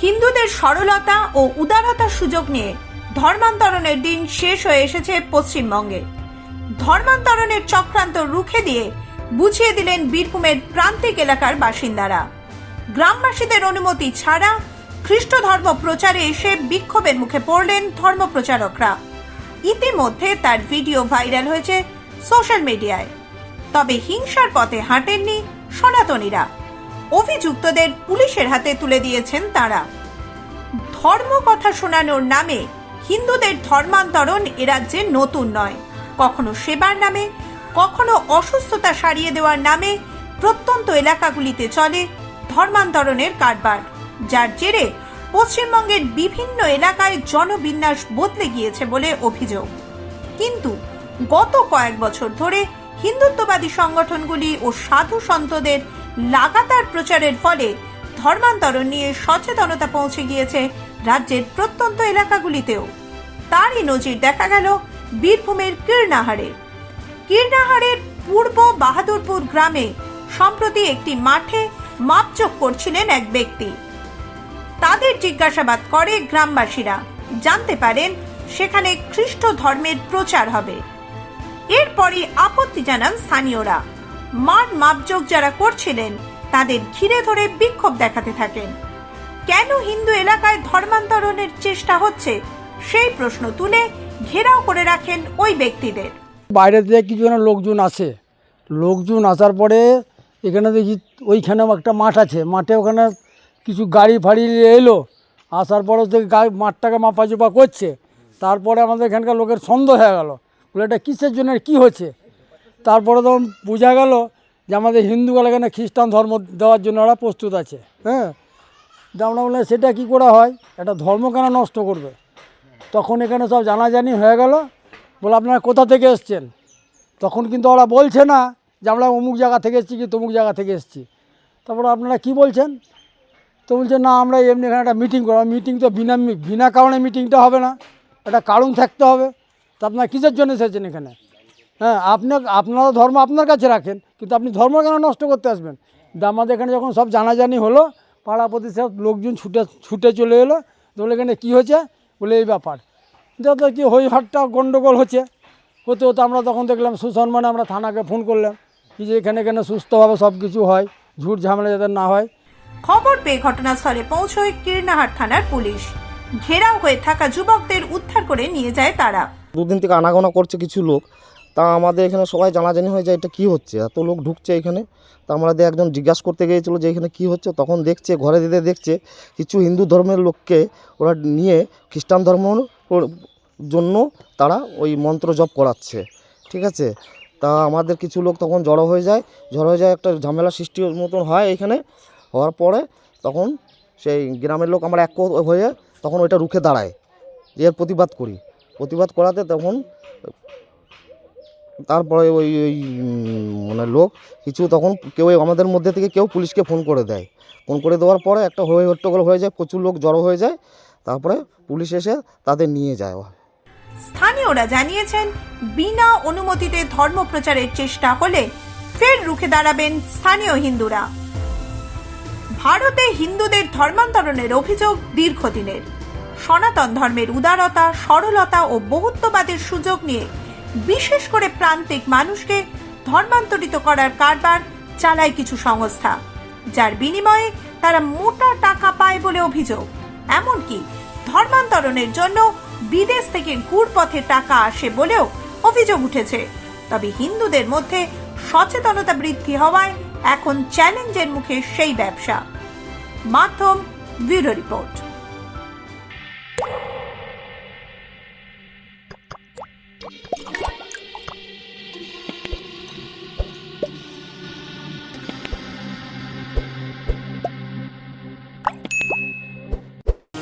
হিন্দুদের সরলতা ও উদারতার সুযোগ নিয়ে ধর্মান্তরণের দিন শেষ হয়ে এসেছে পশ্চিমবঙ্গে। ধর্মান্তরণের চক্রান্ত রুখে দিয়ে বুঝিয়ে দিলেন বীরভূমের প্রান্তিক এলাকার বাসিন্দারা। গ্রামবাসীদের অনুমতি ছাড়া খ্রিস্ট ধর্ম প্রচারে এসে বিক্ষোভের মুখে পড়লেন ধর্মপ্রচারকরা। ইতিমধ্যে তার ভিডিও ভাইরাল হয়েছে সোশ্যাল মিডিয়ায়। তবে হিংসার পথে হাঁটেননি সনাতনীরা। অভিযুক্তদের পুলিশের হাতে তুলে দিয়েছেন তারা। ধর্ম কথা শোনানোর নামে হিন্দুদের ধর্মান্তরণ এ রাজ্যে নতুন নয়। কখনো সেবার নামে, কখনো অসুস্থতা সারিয়ে দেওয়ার নামে প্রত্যন্ত এলাকাগুলিতে চলে ধর্মান্তরণের কারবার, যার জেরে পশ্চিমবঙ্গের বিভিন্ন এলাকায় জনবিন্যাস বদলে গিয়েছে বলে অভিযোগ। কিন্তু গত কয়েক বছর ধরে হিন্দুত্ববাদী সংগঠনগুলি ও সাধু সন্তদের লাগাতার প্রচারের ফলে ধর্মান্তরণ নিয়ে সচেতনতা পৌঁছে গিয়েছে রাজ্যের প্রত্যন্ত এলাকাগুলিতেও। তারই নজির দেখা গেল বীরভূমের কীর্ণাহারে। কীর্ণাহারের পূর্ব বাহাদুরপুর গ্রামে সম্প্রতি একটি মাঠে মাপজোক করছিলেন এক ব্যক্তি। তাদের জিজ্ঞাসাবাদ করে গ্রামবাসীরা। জানতে পারেন সেখানে খ্রিস্ট ধর্মের প্রচার হবে। এরপরই আপত্তি জানান স্থানীয়রা। মাঠ মাপজোক যারা করছিলেন, তাদের ঘিরে ধরে বিক্ষোভ দেখাতে থাকেন। কেন হিন্দু এলাকায় ধর্মান্তরণের চেষ্টা হচ্ছে, সেই প্রশ্ন তুলে ঘেরাও করে রাখেন ওই ব্যক্তিদের। বাইরে থেকে কিছু লোকজন আসে। লোকজন আসার পরে এখানে দেখি ওইখানেও একটা মাঠ আছে। মাঠে ওখানে কিছু গাড়ি ফাড়ি এলো। আসার পরে গাড়ি মাঠটাকে মাপাচোপা করছে। তারপরে আমাদের এখানকার লোকের সন্দেহ হয়ে গেল। বলে, এটা কিসের জন্য? কি হচ্ছে? তারপরে তখন বোঝা গেল যে আমাদের হিন্দুগুলো এখানে খ্রিস্টান ধর্ম দেওয়ার জন্য ওরা প্রস্তুত আছে। হ্যাঁ? আমরা বললাম, সেটা কী করে হয়? এটা ধর্ম কেন নষ্ট করবে? তখন এখানে সব জানাজানি হয়ে গেল। বলে, আপনারা কোথা থেকে এসছেন? তখন কিন্তু ওরা বলছে না যে, আমরা অমুক জায়গা থেকে এসেছি কি তমুক জায়গা থেকে এসেছি? তারপরে আপনারা কি বলছেন? তো বলছে, না, আমরা এমনি এখানে একটা মিটিং করব। মিটিং তো বিনা বিনা কারণে মিটিংটা হবে না। একটা কারণ থাকতে হবে। তা আপনারা কিসের জন্য এসেছেন এখানে? হ্যাঁ আপনার আপনারা ধর্ম আপনার কাছে রাখেন কিন্তু আপনি ধর্ম কেন নষ্ট করতে আসবেন? আমাদের এখানে যখন সব জানাজানি হলো পাড়া প্রতিষ্ঠা লোকজন ছুটে ছুটে চলে এলো তো বলে এখানে কী হয়েছে? বলে এই ব্যাপার। যত কি হই হাটটা গণ্ডগোল হচ্ছে। হতে হতে আমরা তখন দেখলাম সুসম্মানে আমরা থানাকে ফোন করলাম কি যে এখানে এখানে সুস্থভাবে সব কিছু হয় ঝুট ঝামেলা যাতে না হয়। খবর পেয়ে ঘটনাস্থলে পৌঁছয় কীর্ণাহাট থানার পুলিশ। ঘেরাও হয়ে থাকা যুবকদের উদ্ধার করে নিয়ে যায় তারা। দুদিন থেকে আনাগোনা করছে কিছু লোক। তা আমাদের এখানে সবাই জানাজানি হয়ে যায় এটা কী হচ্ছে? এত লোক ঢুকছে এখানে। তা আমাদের একজন জিজ্ঞাসা করতে গিয়েছিল যে এখানে কী হচ্ছে? তখন দেখছে, ঘরে দিতে দেখছে কিছু হিন্দু ধর্মের লোককে ওরা নিয়ে খ্রিস্টান ধর্ম জন্য তারা ওই মন্ত্র জপ করাচ্ছে। ঠিক আছে? তা আমাদের কিছু লোক তখন জড়ো হয়ে যায়। জড়ো হয়ে যায় একটা ঝামেলা সৃষ্টি মতন হয় এখানে। হওয়ার পরে তখন সেই গ্রামের লোক আমরা এক হয়ে তখন ওইটা রুখে দাঁড়ায়। এর প্রতিবাদ করি। প্রতিবাদ করাতে তখন তারপরে ওই ওই মানে লোক কিছু তখন কেউ আমাদের মধ্যে থেকে কেউ পুলিশকে ফোন করে দেয়। ফোন করে দেওয়ার পরে একটা হয়ে, হট্টগোল হয়ে যায়, প্রচুর লোক জড়ো হয়ে যায়, তারপরে পুলিশ এসে তাদের নিয়ে যায়। স্থানীয়রা জানিয়েছেন, বিনা অনুমতিতে ধর্ম প্রচারের চেষ্টা হলে ফের রুখে দাঁড়াবেন স্থানীয় হিন্দুরা। ভারতে হিন্দুদের ধর্মান্তরণের অভিযোগ দীর্ঘদিনের। সনাতন ধর্মের উদারতা, সরলতা ও বহুত্ববাদের সুযোগ নিয়ে বিশেষ করে প্রান্তিক মানুষকে ধর্মান্তরিত করার কারবার চালায় কিছু সংস্থা, যার বিনিময়ে তারা মোটা টাকা পায় বলে অভিযোগ। এমনকি ধর্মান্তরণের জন্য বিদেশ থেকে ঘুরপথে টাকা আসে বলেও অভিযোগ উঠেছে। তবে হিন্দুদের মধ্যে সচেতনতা বৃদ্ধি হওয়ায় এখন চ্যালেঞ্জের মুখে সেই ব্যবসা। মাধ্যম ব্যুরো রিপোর্ট।